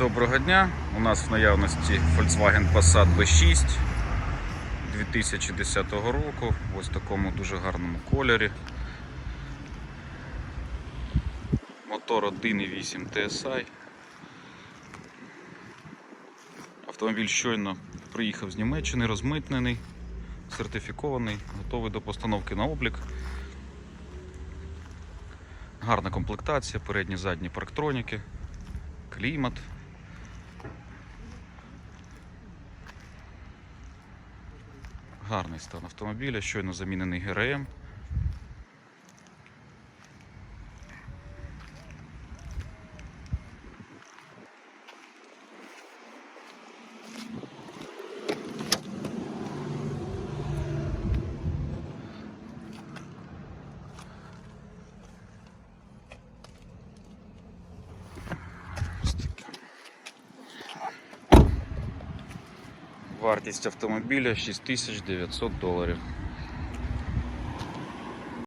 Доброго дня. У нас в наявності Volkswagen Passat B6 2010 року. Ось в такому дуже гарному кольорі. Мотор 1.8 TSI. Автомобіль щойно приїхав з Німеччини, розмитнений, сертифікований, готовий до постановки на облік. Гарна комплектація, передні задні парктроніки, клімат. Гарний стан автомобіля, щойно замінений ГРМ. Вартість автомобіля 6900 доларів.